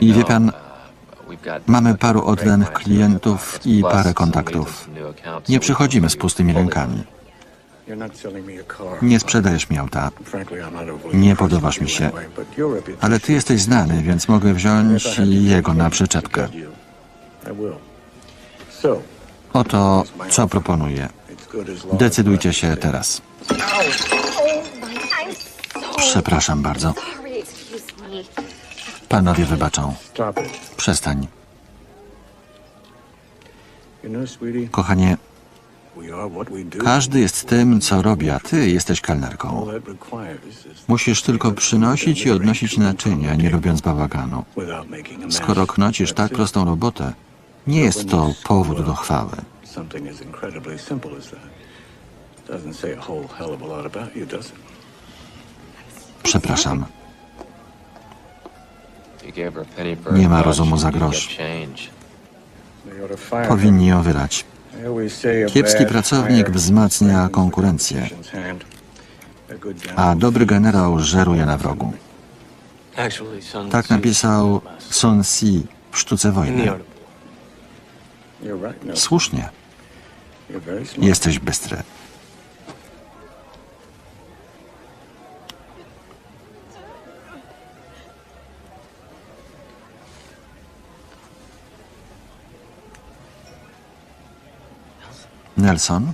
I wie pan, mamy paru oddanych klientów i parę kontaktów. Nie przychodzimy z pustymi rękami. Nie sprzedajesz mi auta, Nie podobasz mi się, ale ty jesteś znany, więc mogę wziąć jego na przyczepkę. Oto co proponuję. Decydujcie się teraz. Przepraszam bardzo. Panowie wybaczą. Przestań. Kochanie, każdy jest tym, co robi, a ty jesteś kelnerką. Musisz tylko przynosić i odnosić naczynia, nie robiąc bałaganu. Skoro knocisz tak prostą robotę, nie jest to powód do chwały. Przepraszam. Nie ma rozumu za grosz. Powinni ją wylać. Kiepski pracownik wzmacnia konkurencję. A dobry generał żeruje na wrogu. Tak napisał Sun Si w Sztuce Wojny. Słusznie, jesteś bystry. Nelson,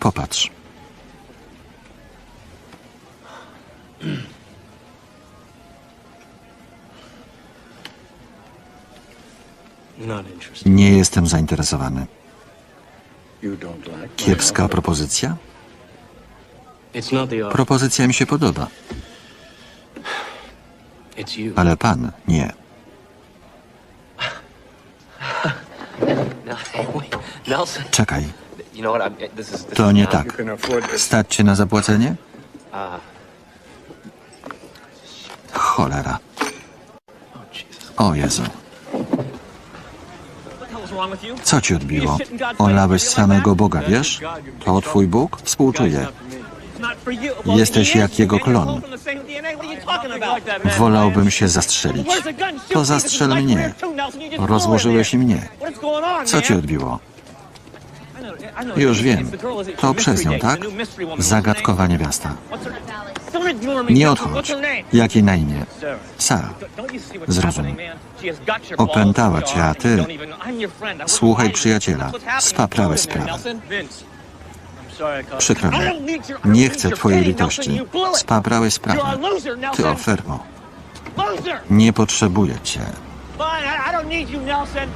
popatrz. Nie jestem zainteresowany. Kiepska propozycja? Propozycja mi się podoba, ale pan nie. Nelson, Czekaj, to nie tak. Stać cię na zapłacenie? Cholera. O Jezu. Co ci odbiło? Olałeś samego Boga, wiesz? To twój Bóg? Współczuję. Jesteś jak jego klon. Wolałbym się zastrzelić. To zastrzel mnie. Rozłożyłeś i mnie. Co ci odbiło? Już wiem. To przez nią, tak? Zagadkowa niewiasta. Nie odchodź. Jakie na imię? Sara. Zrozum. Opętała cię, a ty... Słuchaj przyjaciela. Spaprały sprawę. Przykro mi. Nie chcę twojej litości. Spaprałeś sprawę. Ty ofermo. Nie potrzebuję cię. Fine, I don't need you, Nelson.